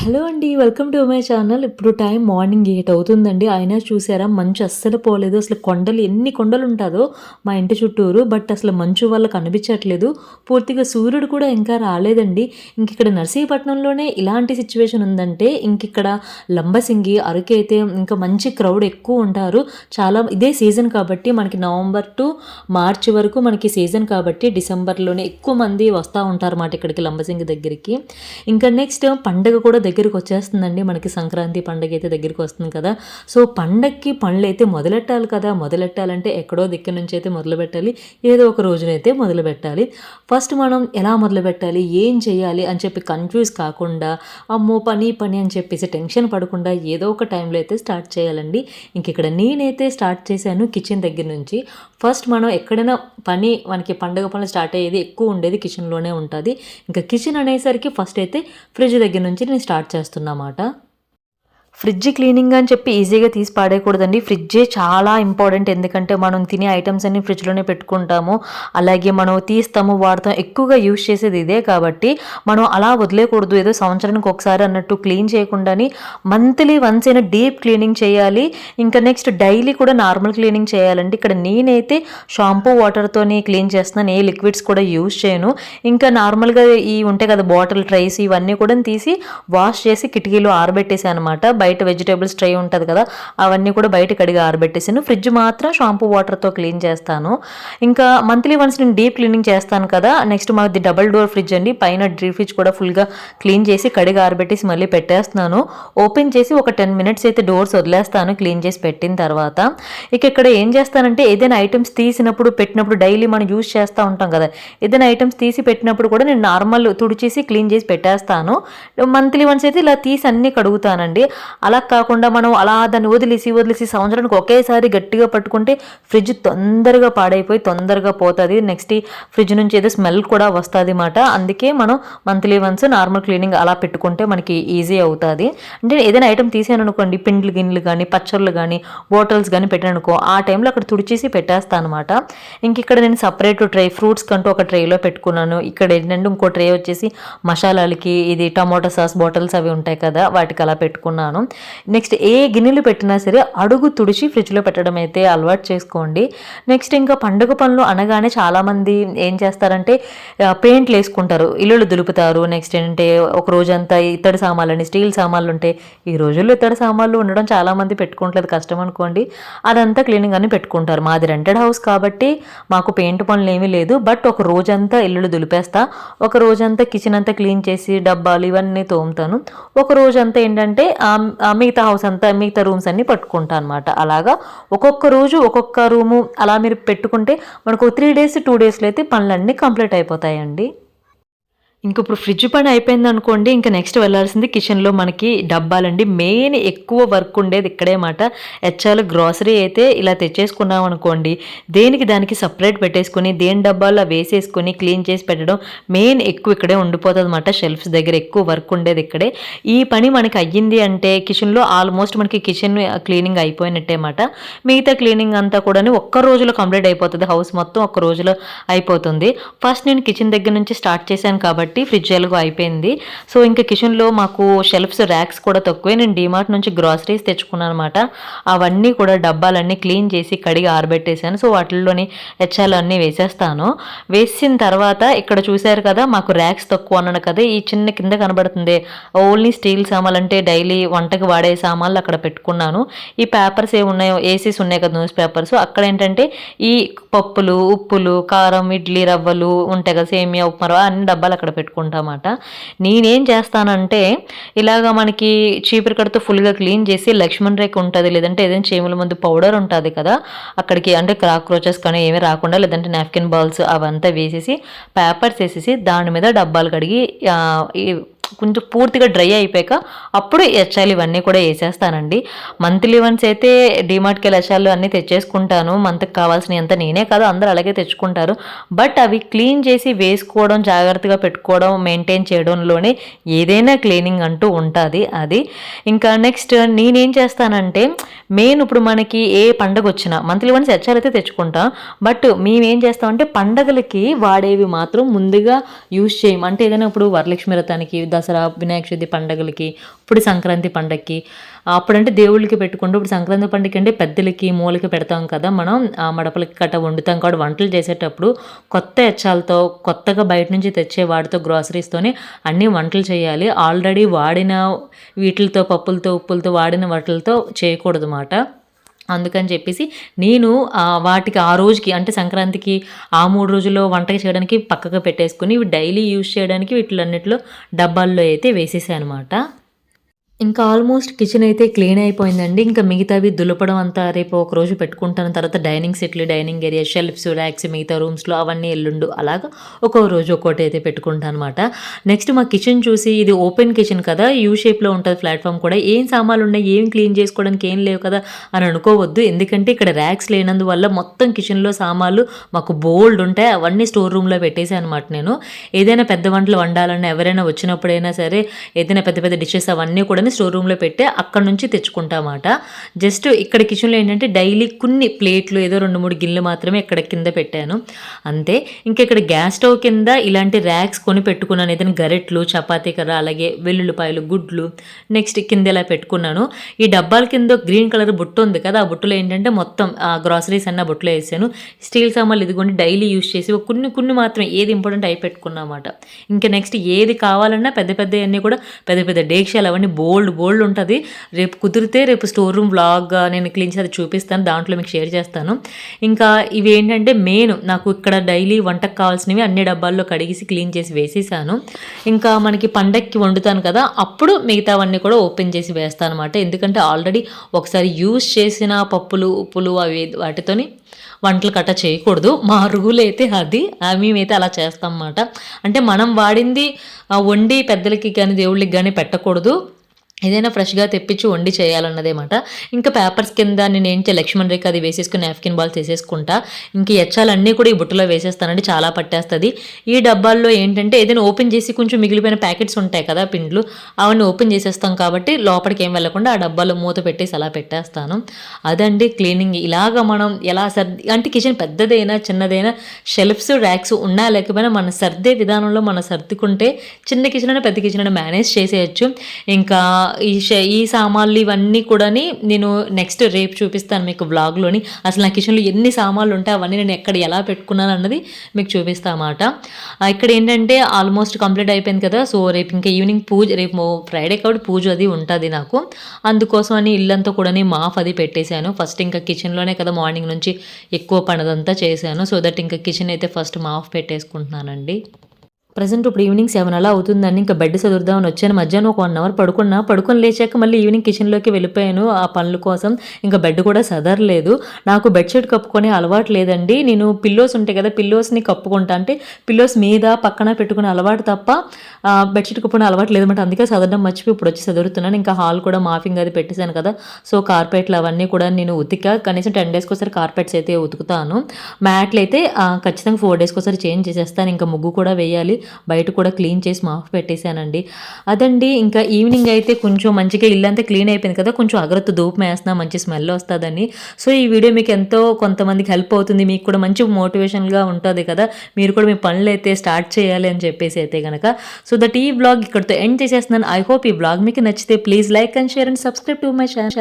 Hello అండి welcome to my channel. ఇప్పుడు time morning eight అవుతుందండి. అయినా చూసారా మంచు అస్సలు పోలేదు. అసలు కొండలు ఎన్ని కొండలు ఉంటుందో మా ఇంటి చుట్టూరు బట్ అసలు మంచు వల్ల కనిపించట్లేదు పూర్తిగా సూర్యుడు కూడా ఇంకా రాలేదండి. ఇంక ఇక్కడ నర్సీపట్నంలోనే ఇలాంటి సిచ్యువేషన్ ఉందంటే ఇంక ఇక్కడ లంబసింగి అరకు అయితే ఇంకా మంచి క్రౌడ్ ఎక్కువ ఉంటారు. చాలా ఇదే సీజన్ కాబట్టి మనకి నవంబర్ టు మార్చి వరకు మనకి సీజన్ కాబట్టి డిసెంబర్లోనే ఎక్కువ మంది వస్తూ ఉంటారు అన్నమాట ఇక్కడికి లంబసింగి దగ్గరికి. ఇంకా నెక్స్ట్ పండగ కూడా దగ్గరికి వచ్చేస్తుందండి మనకి సంక్రాంతి పండగ అయితే దగ్గరికి వస్తుంది కదా. సో పండగకి పనులు అయితే మొదలెట్టాలి కదా. మొదలెట్టాలంటే ఎక్కడో దిక్కు నుంచి అయితే మొదలు పెట్టాలి ఏదో ఒక రోజునైతే మొదలు పెట్టాలి ఫస్ట్ మనం ఎలా మొదలు పెట్టాలి ఏం చేయాలి? అని చెప్పి కన్ఫ్యూజ్ కాకుండా అమ్మో పని పని అని చెప్పేసి టెన్షన్ పడకుండా ఏదో ఒక టైంలో అయితే స్టార్ట్ చేయాలండి. ఇంక ఇక్కడ నేనైతే స్టార్ట్ చేశాను కిచెన్ దగ్గర నుంచి. ఫస్ట్ మనం ఎక్కడైనా పని మనకి పండగ పనులు స్టార్ట్ అయ్యేది ఎక్కువ ఉండేది కిచెన్లోనే ఉంటుంది. ఇంకా కిచెన్ అనేసరికి ఫస్ట్ అయితే ఫ్రిడ్జ్ దగ్గర నుంచి నేను స్టార్ట్ చేస్తున్నమాట. ఫ్రిడ్జ్ క్లీనింగ్ అని చెప్పి ఈజీగా తీసి పాడేయకూడదండి. ఫ్రిడ్జే చాలా ఇంపార్టెంట్. ఎందుకంటే మనం తినే ఐటమ్స్ అన్ని ఫ్రిడ్జ్లోనే పెట్టుకుంటాము. అలాగే మనం తీస్తాము వాడతాం. ఎక్కువగా యూజ్ చేసేది ఇదే కాబట్టి మనం అలా వదిలేకూడదు. ఏదో సంవత్సరానికి ఒకసారి అన్నట్టు క్లీన్ చేయకుండాని మంత్లీ వన్స్ అయినా డీప్ క్లీనింగ్ చేయాలి. ఇంకా నెక్స్ట్ డైలీ కూడా నార్మల్ క్లీనింగ్ చేయాలండి. ఇక్కడ నేనైతే షాంపూ వాటర్తోనే క్లీన్ చేస్తున్నాను. ఏ లిక్విడ్స్ కూడా యూజ్ చేయను. ఇంకా నార్మల్గా ఈ ఉంటాయి కదా బాటిల్ ట్రైస్ ఇవన్నీ కూడా తీసి వాష్ చేసి కిటికీలో ఆరబెట్టేసాను అనమాట బయట వెజిటేబుల్స్ ట్రై ఉంటుంది కదా అవన్నీ కూడా బయట కడిగి ఆరబెట్టేసాను ఫ్రిడ్జ్ మాత్రం షాంపూ వాటర్తో క్లీన్ చేస్తాను. ఇంకా మంత్లీ వన్స్ నేను డీప్ క్లీనింగ్ చేస్తాను కదా నెక్స్ట్ మాది డబల్ డోర్ ఫ్రిడ్జ్ అండి పైన డీ ఫ్రిడ్జ్ కూడా ఫుల్గా క్లీన్ చేసి కడిగి ఆరబెట్టేసి మళ్ళీ పెట్టేస్తున్నాను. ఓపెన్ చేసి ఒక టెన్ మినిట్స్ అయితే డోర్స్ వదిలేస్తాను క్లీన్ చేసి పెట్టిన తర్వాత. ఇక ఇక్కడ ఏం చేస్తానంటే ఏదైనా ఐటమ్స్ తీసినప్పుడు పెట్టినప్పుడు డైలీ మనం యూజ్ చేస్తూ ఉంటాం కదా ఏదైనా ఐటమ్స్ తీసి పెట్టినప్పుడు కూడా నేను నార్మల్ తుడిచేసి క్లీన్ చేసి పెట్టేస్తాను. మంత్లీ వన్స్ అయితే ఇలా తీసి అన్నీ కడుగుతానండి. అలా కాకుండా మనం అలా దాన్ని వదిలేసి వదిలేసి సంవత్సరానికి ఒకేసారి గట్టిగా పట్టుకుంటే ఫ్రిడ్జ్ తొందరగా పాడైపోయి తొందరగా పోతుంది. నెక్స్ట్ ఫ్రిడ్జ్ నుంచి ఏదో స్మెల్ కూడా వస్తుంది అనమాట అందుకే మనం మంత్లీ వన్స్ నార్మల్ క్లీనింగ్ అలా పెట్టుకుంటే మనకి ఈజీ అవుతుంది. అంటే ఏదైనా ఐటమ్ తీసాను అనుకోండి పిండ్లు గిన్నెలు కానీ పచ్చళ్ళు కానీ బాటిల్స్ కానీ పెట్టాను అనుకో ఆ టైంలో అక్కడ తుడిచేసి పెట్టేస్తాను అనమాట ఇంక ఇక్కడ నేను సపరేట్ ట్రై ఫ్రూట్స్ కంటూ ఒక ట్రేలో పెట్టుకున్నాను. ఇక్కడ ఏంటంటే ఇంకో ట్రే వచ్చేసి మసాలాలకి ఇది టమాటో సాస్ బాటిల్స్ అవి ఉంటాయి కదా వాటికి అలా పెట్టుకున్నాను. నెక్స్ట్ ఏ గిన్నెలు పెట్టినా సరే అడుగు తుడిచి ఫ్రిడ్జ్లో పెట్టడం అయితే అలవాటు చేసుకోండి. నెక్స్ట్ ఇంకా పండుగ పనులు అనగానే చాలామంది ఏం చేస్తారంటే పెయింట్లు వేసుకుంటారు. ఇల్లులు దులుపుతారు. నెక్స్ట్ ఏంటంటే ఒక రోజంతా ఇత్తడి సామాన్లని స్టీల్ సామాన్లు ఉంటాయి ఈ రోజుల్లో ఇత్తడి సామాన్లు ఉండడం చాలామంది పెట్టుకోవట్లేదు కష్టం అనుకోండి. అదంతా క్లీనింగ్ అని పెట్టుకుంటారు. మాది రెంటెడ్ హౌస్ కాబట్టి మాకు పెయింట్ పనులు ఏమీ లేదు. బట్ ఒక రోజంతా ఇల్లులు దులిపేస్తా. ఒక రోజంతా కిచెన్ అంతా క్లీన్ చేసి డబ్బాలు ఇవన్నీ తోముతాను. ఒక రోజంతా ఏంటంటే మిగతా హౌస్ అంతా మిగతా రూమ్స్ అన్నీ పట్టుకుంటా అనమాట అలాగా ఒక్కొక్క రోజు ఒక్కొక్క రూము అలా మీరు పెట్టుకుంటే మనకు త్రీ డేస్ టూ డేస్లో అయితే పనులన్నీ కంప్లీట్ అయిపోతాయండి. ఇంక ఇప్పుడు ఫ్రిడ్జ్ పని అయిపోయింది అనుకోండి ఇంకా నెక్స్ట్ వెళ్ళాల్సింది కిచెన్లో మనకి డబ్బాలండి. మెయిన్ ఎక్కువ వర్క్ ఉండేది ఇక్కడే మాట హెచ్ఆర్ గ్రాసరీ అయితే ఇలా తెచ్చేసుకున్నాం అనుకోండి దేనికి దానికి సపరేట్ పెట్టేసుకుని దేని డబ్బాల్లో వేసేసుకొని క్లీన్ చేసి పెట్టడం మెయిన్ ఎక్కువ ఇక్కడే ఉండిపోతుంది అనమాట షెల్ఫ్స్ దగ్గర ఎక్కువ వర్క్ ఉండేది ఇక్కడే. ఈ పని మనకి అయ్యింది అంటే కిచెన్లో ఆల్మోస్ట్ మనకి కిచెన్ క్లీనింగ్ అయిపోయినట్టే మాట మిగతా క్లీనింగ్ అంతా కూడా ఒక్క రోజులో కంప్లీట్ అయిపోతుంది. హౌస్ మొత్తం ఒక్క రోజులో అయిపోతుంది. ఫస్ట్ నేను కిచెన్ దగ్గర నుంచి స్టార్ట్ చేశాను కాబట్టి కాబట్టి ఫ్రిడ్జ్ ఎలాగో అయిపోయింది. సో ఇంకా కిచెన్లో మాకు షెల్ఫ్స్ ర్యాక్స్ కూడా తక్కువే. నేను డిమార్ట్ నుంచి గ్రాసరీస్ తెచ్చుకున్నాను అనమాట అవన్నీ కూడా డబ్బాలన్నీ క్లీన్ చేసి కడిగి ఆరబెట్టేశాను. సో వాటిల్లోని హెచ్ఆల్ అన్నీ వేసేస్తాను. వేసిన తర్వాత ఇక్కడ చూశారు కదా మాకు ర్యాక్స్ తక్కువ అన్నాను కదా. ఈ చిన్న కింద కనబడుతుంది. ఓన్లీ స్టీల్ సామాన్లు అంటే డైలీ వంటకి వాడే సామాన్లు అక్కడ పెట్టుకున్నాను. ఈ పేపర్స్ ఏ ఉన్నాయో ఏసీస్ ఉన్నాయి కదా న్యూస్ పేపర్స్. అక్కడ ఏంటంటే ఈ పప్పులు ఉప్పులు కారం ఇడ్లీ రవ్వలు ఉంటాయి కదా సేమియా ఉప్మా అన్ని డబ్బాలు అక్కడ పెట్టుకుంటామాట. నేనేం చేస్తానంటే ఇలాగ మనకి చీపురు కడుతూ ఫుల్గా క్లీన్ చేసి లక్ష్మణ్ రేఖ ఉంటుంది లేదంటే ఏదైనా చీమల ముందు పౌడర్ ఉంటుంది కదా అక్కడికి అంటే క్రాక్రోచెస్ కానీ ఏమీ రాకుండా లేదంటే నాప్కిన్ బాల్స్ అవంతా వేసేసి పేపర్స్ వేసేసి దాని మీద డబ్బాలు కడిగి కొంచెం పూర్తిగా డ్రై అయిపోయాక అప్పుడు ఎచ్చాలు ఇవన్నీ కూడా వేసేస్తానండి. మంత్లీ వన్స్ అయితే డిమార్ట్కి వెళ్ళి ఎచ్చాలు అన్నీ తెచ్చేసుకుంటాను. మంత్కి కావాల్సినవి అంతా నేనే కాదు అందరూ అలాగే తెచ్చుకుంటారు. బట్ అవి క్లీన్ చేసి వేసుకోవడం జాగ్రత్తగా పెట్టుకోవడం మెయింటైన్ చేయడంలోనే ఏదైనా క్లీనింగ్ అంటూ ఉంటుంది అది. ఇంకా నెక్స్ట్ నేనేం చేస్తానంటే మెయిన్ ఇప్పుడు మనకి ఏ పండగ వచ్చినా మంత్లీ వన్స్ ఎచ్చాలైతే అయితే తెచ్చుకుంటాం. బట్ మేమేం చేస్తామంటే పండగలకి వాడేవి మాత్రం ముందుగా యూజ్ చేయం. అంటే ఏదైనా ఇప్పుడు వరలక్ష్మి వ్రతానికి దసరా వినాయక చవితి పండగలకి ఇప్పుడు సంక్రాంతి పండగకి అప్పుడంటే దేవుళ్ళకి పెట్టుకుంటూ ఇప్పుడు సంక్రాంతి పండుగ అంటే పెద్దలకి మూలకి పెడతాం కదా మనం ఆ మడపలకి కట్ట వండుతాం కాబట్టి వంటలు చేసేటప్పుడు కొత్త ఎచ్చాలతో కొత్తగా బయట నుంచి తెచ్చే వాటితో గ్రాసరీస్తోనే అన్నీ వంటలు చేయాలి. ఆల్రెడీ వాడిన వీటితో పప్పులతో ఉప్పులతో వాడిన వాటితో చేయకూడదు అన్నమాట అందుకని చెప్పేసి నేను వాటికి ఆ రోజుకి అంటే సంక్రాంతికి ఆ మూడు రోజుల్లో వంటకి చేయడానికి పక్కకు పెట్టేసుకుని ఇవి డైలీ యూజ్ చేయడానికి వీటిలన్నిటిలో డబ్బాల్లో అయితే వేసేసాను అనమాట ఇంకా ఆల్మోస్ట్ కిచెన్ అయితే క్లీన్ అయిపోయిందండి. ఇంకా మిగతావి దులపడం అంతా రేపు ఒక రోజు పెట్టుకుంటాను. తర్వాత డైనింగ్ సెట్లు డైనింగ్ ఏరియా షెల్ఫ్స్ ర్యాక్స్ మిగతా రూమ్స్లో అవన్నీ ఎల్లుండు అలాగా ఒక్కో రోజు ఒక్కోటి అయితే పెట్టుకుంటాను అనమాట నెక్స్ట్ మా కిచెన్ చూసి ఇది ఓపెన్ కిచెన్ కదా యూ షేప్లో ఉంటుంది ప్లాట్ఫామ్ కూడా. ఏం సామాన్లు ఉన్నాయి ఏం క్లీన్ చేసుకోవడానికి ఏం లేవు కదా అని అనుకోవద్దు. ఎందుకంటే ఇక్కడ ర్యాక్స్ లేనందువల్ల మొత్తం కిచెన్లో సామాన్లు మాకు బోల్డ్ ఉంటాయి. అవన్నీ స్టోర్ రూమ్లో పెట్టేసాను అనమాట నేను. ఏదైనా పెద్ద వంటలు వండాలన్నా ఎవరైనా వచ్చినప్పుడైనా సరే ఏదైనా పెద్ద పెద్ద డిషెస్ అవన్నీ కూడా స్టోర్ రూమ్లో పెట్టి అక్కడ నుంచి తెచ్చుకుంటామాట. జస్ట్ ఇక్కడ కిచెన్లో ఏంటంటే డైలీ కొన్ని ప్లేట్లు ఏదో రెండు మూడు గిన్నెలు మాత్రమే ఇక్కడ కింద పెట్టాను. అంతే. ఇంకా ఇక్కడ గ్యాస్ స్టవ్ కింద ఇలాంటి ర్యాక్స్ కొని పెట్టుకున్నాను. ఏదైనా గరెట్లు చపాతీ కర్ర అలాగే వెల్లుల్లిపాయలు గుడ్లు. నెక్స్ట్ కింద ఇలా పెట్టుకున్నాను. ఈ డబ్బాల కింద గ్రీన్ కలర్ బుట్ట ఉంది కదా ఆ బుట్టలో ఏంటంటే మొత్తం ఆ గ్రాసరీస్ అన్న బుట్టలో వేసాను. స్టీల్ సామాన్లు ఇదిగోండి డైలీ యూస్ చేసి కొన్ని కొన్ని మాత్రమే ఏది ఇంపార్టెంట్ అయి పెట్టుకున్నమాట. ఇంకా నెక్స్ట్ ఏది కావాలన్నా పెద్ద పెద్ద అన్నీ కూడా పెద్ద పెద్ద డేక్షాలు అవన్నీ బోల్డ్ బోల్డ్ ఉంటుంది. రేపు కుదిరితే రేపు స్టోర్ రూమ్ బ్లాగ్ నేను క్లీన్ చేసి చూపిస్తాను. దాంట్లో మీకు షేర్ చేస్తాను. ఇంకా ఇవి ఏంటంటే మెయిన్ నాకు ఇక్కడ డైలీ వంటకు కావాల్సినవి అన్ని డబ్బాల్లో కడిగేసి క్లీన్ చేసి వేసేసాను. ఇంకా మనకి పండక్కి వండుతాను కదా అప్పుడు మిగతావన్నీ కూడా ఓపెన్ చేసి వేస్తాను అనమాట ఎందుకంటే ఆల్రెడీ ఒకసారి యూస్ చేసిన పప్పులు ఉప్పులు అవి వాటితోని వంటలు కట్ట చేయకూడదు. మా రూల్ అయితే అది. మేమైతే అలా చేస్తాం అన్నమాట. అంటే మనం వాడింది వండి పెద్దలకి కానీ దేవుళ్ళకి కానీ పెట్టకూడదు. ఏదైనా ఫ్రెష్గా తెప్పించి వండి చేయాలన్నదేమాట. ఇంకా పేపర్స్ కింద నేను ఏంటి లక్ష్మణ్ రేఖ అది వేసేసుకుని నాప్కిన్ బాల్స్ వేసేసుకుంటా. ఇంక ఎచ్చాలన్నీ కూడా ఈ బుట్టలో వేసేస్తానండి చాలా పట్టేస్తుంది. ఈ డబ్బాల్లో ఏంటంటే ఏదైనా ఓపెన్ చేసి కొంచెం మిగిలిపోయిన ప్యాకెట్స్ ఉంటాయి కదా పిండ్లు అవన్నీ ఓపెన్ చేసేస్తాం కాబట్టి లోపలికి ఏం వెళ్ళకుండా ఆ డబ్బాలో మూత పెట్టేసి అలా పెట్టేస్తాను. అదండి క్లీనింగ్. ఇలాగ మనం ఎలా సర్ది అంటే కిచెన్ పెద్దదైనా చిన్నదైనా షెల్ఫ్స్ ర్యాక్స్ ఉన్నా లేకపోయినా మన సర్దే విధానంలో మనం సర్దుకుంటే చిన్న కిచెన్ అయినా పెద్ద కిచెన్ అయినా మేనేజ్ చేసేయచ్చు. ఇంకా ఈ ఈ సామాన్లు ఇవన్నీ కూడాని నేను నెక్స్ట్ రేపు చూపిస్తాను మీకు బ్లాగ్లోని అసలు నా కిచెన్లో ఎన్ని సామాన్లు ఉంటాయి అవన్నీ నేను ఎక్కడ ఎలా పెట్టుకున్నాను అన్నది మీకు చూపిస్తాను అన్నమాట. ఇక్కడ ఏంటంటే ఆల్మోస్ట్ కంప్లీట్ అయిపోయింది కదా సో రేపు ఇంకా ఈవినింగ్ పూజ రేపు ఫ్రైడే కాబట్టి పూజ అది ఉంటుంది నాకు. అందుకోసం అని ఇల్లంతా కూడా మాఫ్ అది పెట్టేశాను. ఫస్ట్ ఇంకా కిచెన్లోనే కదా మార్నింగ్ నుంచి ఎక్కువ పనదంతా చేశాను. సో దట్ ఇంకా కిచెన్ అయితే ఫస్ట్ మాఫ్ పెట్టేసుకుంటున్నానండి. ప్రజెంట్ ఇప్పుడు ఈవినింగ్ సెవెన్ అలా అవుతుందని ఇంకా బెడ్ చదువుదామని వచ్చాను. మధ్యాహ్నం ఒక వన్ అవర్ పడుకున్నా. పడుకొని లేచాక మళ్ళీ ఈవినింగ్ కిచెన్లోకి వెళ్ళిపోయాను. ఆ పనుల కోసం ఇంకా బెడ్ కూడా సదరలేదు. నాకు బెడ్షీట్ కప్పుకునే అలవాటు లేదండి. నేను పిల్లోస్ ఉంటాయి కదా పిల్లోస్ని కప్పుకుంటా. అంటే పిల్లోస్ మీద పక్కన పెట్టుకునే అలవాటు తప్ప బెడ్షీట్ కప్పుకునే అలవాటు లేదన్నమాట. అందుకే చదవడం మర్చిపోయి ఇప్పుడు వచ్చి చదువుతున్నాను ఇంకా హాల్ కూడా మాఫింగ్ అది పెట్టేశాను కదా. సో కార్పెట్లు అవన్నీ కూడా నేను ఉతిక కనీసం టెన్ డేస్కి ఒకసారి కార్పెట్స్ అయితే ఉతుకుతాను. మ్యాట్లు అయితే ఖచ్చితంగా ఫోర్ డేస్కి ఒకసారి చేంజ్ చేసేస్తాను. ఇంకా ముగ్గు కూడా వేయాలి. బయట కూడా క్లీన్ చేసి మాఫ్ పెట్టేశానండి. అదండి ఇంకా ఈవినింగ్ అయితే కొంచెం మంచిగా ఇల్లంతా క్లీన్ అయిపోయింది కదా కొంచెం అగ్రత్త ధూపం వేస్తున్నా మంచి స్మెల్ వస్తుందని. సో ఈ వీడియో మీకు ఎంతో కొంతమందికి హెల్ప్ అవుతుంది మీకు కూడా మంచి మోటివేషన్గా ఉంటుంది కదా మీరు కూడా మీ పనులు అయితే స్టార్ట్ చేయాలి అని చెప్పేసి అయితే కనుక సో దట్ ఈ బ్లాగ్ ఇక్కడితో ఎండ్ చేసేస్తున్నాను. ఐ హోప్ ఈ బ్లాగ్ మీకు నచ్చితే please like and share and subscribe to my channel